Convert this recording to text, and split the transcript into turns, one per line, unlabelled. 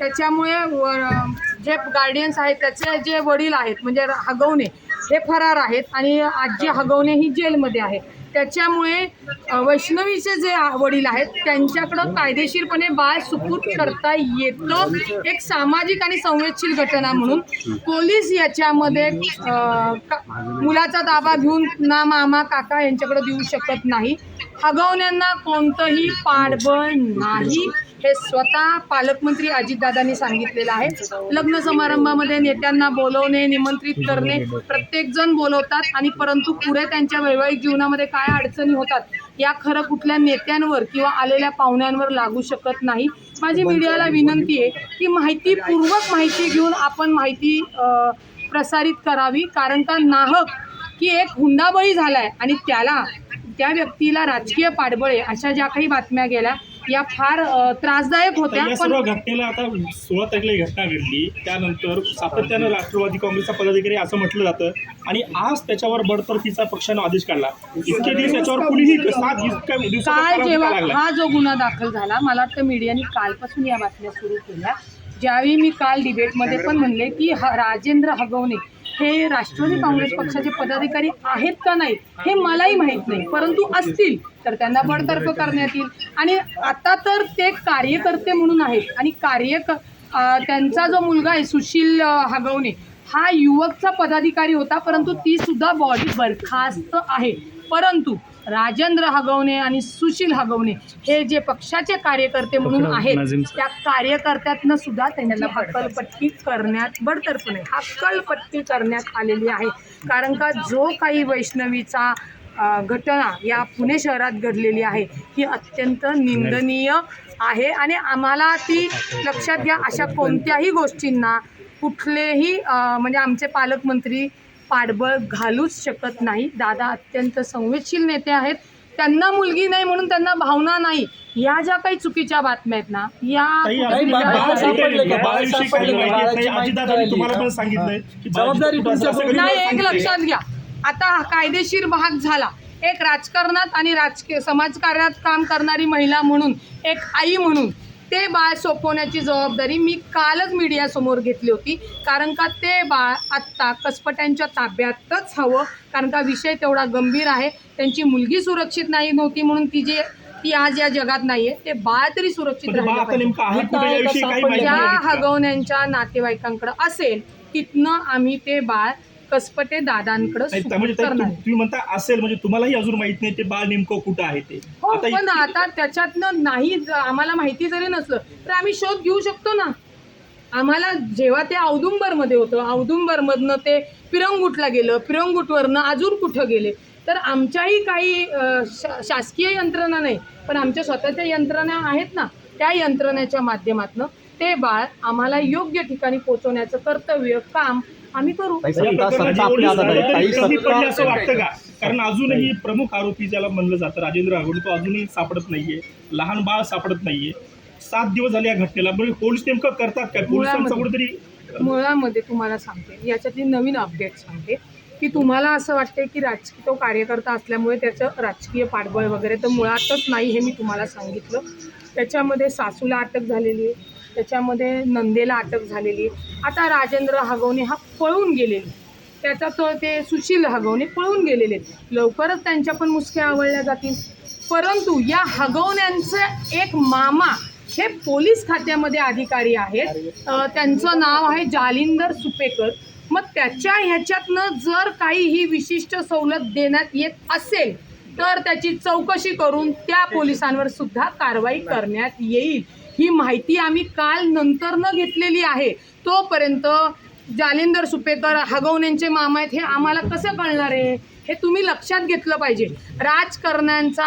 त्याच्यामुळे व- जे गार्डियन्स आहेत त्याचे जे वडील आहेत म्हणजे हगवणे हे फरार आहेत आणि आजी हगवणे ही जेलमध्ये आहे. त्याच्यामुळे वैष्णवीचे जे वडील आहेत त्यांच्याकडं कायदेशीरपणे बाळ सुपूर्द करता येतं. एक सामाजिक आणि संवेदशील घटना म्हणून. पोलीस याच्यामध्ये का- मुलाचा ताबा घेऊन ना मामा काका यांच्याकडे देऊ शकत नाही. हगवण्यांना कोणतंही पाठबळ नाही. हे स्वतः पालकमंत्री अजितदादांनी सांगितलेलं आहे. लग्न समारंभामध्ये नेत्यांना बोलवणे निमंत्रित करणे प्रत्येक जण बोलवतात आणि परंतु पुढे त्यांच्या वैवाहिक जीवनामध्ये काय अडचणी होतात या खरं कुठल्या नेत्यांवर किंवा आलेल्या पाहुण्यांवर लागू शकत नाही. माझी मीडियाला विनंती आहे की माहितीपूर्वक माहिती घेऊन आपण माहिती प्रसारित करावी. कारण का नाहक की एक हुंडाबळी झाला आहे आणि त्याला त्या व्यक्तीला राजकीय पाठबळे अशा ज्या काही बातम्या गेल्या या फार त्रासदायक
तर
होत्या
या
पण
सर्व घटनेला आता सोळा तारखेला ही घटना घडली. त्यानंतर सातत्यानं राष्ट्रवादी काँग्रेसचा पदाधिकारी असं म्हटलं जातं. आणि आज त्याच्यावर बडतर्फीचा पक्षानं आदेश काढला. इतके दिवस त्याच्यावर कुणीही सात इतक्या दिवसाचा
काल जेव्हा हा जो गुन्हा दाखल झाला मला वाटतं मीडियाने कालपासून या बातम्या सुरू केल्या. ज्यावेळी मी काल डिबेटमध्ये पण म्हणले की ह राजेंद्र हगवणे हे राष्ट्रवादी काँग्रेस पक्षाचे पदाधिकारी आहेत का नाही हे मलाही माहीत नाही. परंतु असतील तर त्यांना बडतर्फ करण्यात येईल. आणि आता तर ते कार्यकर्ते म्हणून आहेत. आणि कार्यक त्यांचा जो मुलगा आहे सुशील हागवणे हगवणे हा युवकचा पदाधिकारी होता परंतु ती सुद्धा बॉडी बरखास्त आहे. परंतु राजेंद्र हगवणे आणि सुशील हगवणे हे जे पक्षाचे कार्यकर्ते म्हणून आहेत त्या कार्यकर्त्यातनं सुद्धा त्यांना हक्कलपट्टी करण्यात बडतर्फ नाही हक्कलपट्टी करण्यात आलेली आहे. कारण का जो काही वैष्णवीचा घटना या पुणे शहरात घडलेली आहे ही अत्यंत निंदनीय आहे. आणि आम्हाला ती लक्षात घ्या अशा कोणत्याही गोष्टींना कुठलेही म्हणजे आमचे पालकमंत्री पाठबळ घालूच शकत नाही. दादा अत्यंत संवेदशील नेते आहेत. त्यांना मुलगी नाही म्हणून त्यांना भावना नाही. या ज्या काही चुकीच्या बातम्या आहेत ना या एक. लक्षात घ्या. आता हा कायदेशीर भाग झाला. एक राजकारणात आणि राजकीय समाजकार्यात काम करणारी महिला म्हणून एक आई म्हणून ते बाळ सोपवण्याची जबाबदारी मी कालच मीडियासमोर घेतली होती. कारण का ते बाळ आत्ता कसपट्यांच्या ताब्यातच हवं. कारण का विषय तेवढा गंभीर आहे. त्यांची मुलगी सुरक्षित नाही नव्हती म्हणून ती जे ती आज या जगात नाहीये. ते बाळ तरी सुरक्षित ज्या? हगवण्यांच्या नातेवाईकांकडे असेल तिथनं आम्ही ते बाळ कसपटे दादांकडे
नाही, म्हणजे ताई,
करणार
तुम- तुम्ही म्हणता असेल म्हणजे तुम्हालाही अजून माहीत नाही ते बाळ नेमकं कुठं आहे ते.
हो
आता
पण आता त्याच्यातनं नाही ज- आम्हाला माहिती जरी नसलं तर आम्ही शोध घेऊ शकतो ना. आम्हाला जेव्हा ते औदुंबरमध्ये होतं औदुंबरमधनं ते पिरंगुटला गेलं पिरंगुटवरनं अजून कुठं गेले तर आमच्याही काही अ, शा- शासकीय यंत्रणा नाही पण आमच्या स्वतःच्या यंत्रणा आहेत ना त्या यंत्रणेच्या माध्यमातनं ते बाळ आम्हाला योग्य ठिकाणी पोहोचवण्याचं कर्तव्य काम आम्ही करू.
ताई,
या
सत्ता
प्रकरणाची
सत्ता
एवढी
आपल्या हातात आहे ताई
कमी पडली असं वाटतं का? कारण अजूनही प्रमुख आरोपी ज्याला म्हणलं जातं राजेंद्र आघोडी तो अजूनही सापडत नाहीये. लहान बाळ सापडत नाहीये. सात दिवस झाले या घटनेला. म्हणजे पोलीस नेमकं करतात काय? पोलिसांचा
मुळामध्ये.
कुठेतरी
मुळामध्ये तुम्हाला सांगते. याच्यातली नवीन अपडेट सांगते की तुम्हाला असं वाटते की राजकीय तो कार्यकर्ता असल्यामुळे त्याचं राजकीय पाठबळ वगैरे तर मुळातच नाही हे मी तुम्हाला सांगितलं. त्याच्यामध्ये सासूला अटक झालेली आहे. त्याच्यामध्ये नंदेला अटक झालेली. आता राजेंद्र हगवणे हा पळून गेलेले. त्याचा तो ते सुशील हगवणे पळून गेलेले. आहेत. लवकरच त्यांच्या पण मुसक्या आवळल्या जातील. परंतु या हगवण्यांचं एक मामा हे पोलीस खात्यामध्ये अधिकारी आहेत. त्यांचं नाव आहे जालिंदर सुपेकर. मग त्याच्या ह्याच्यातनं जर काही ही विशिष्ट सवलत देण्यात येत असेल तर त्याची चौकशी करून त्या पोलिसांवर सुद्धा कारवाई करण्यात येईल. ही माहिती आम्ही काल नंतरनं घेतलेली आहे. तोपर्यंत जालिंदर सुपेकर हगवण्यांचे मामा आहेत हे आम्हाला कसं कळणार आहे? हे तुम्ही लक्षात घेतलं पाहिजे. राजकारण्यांचा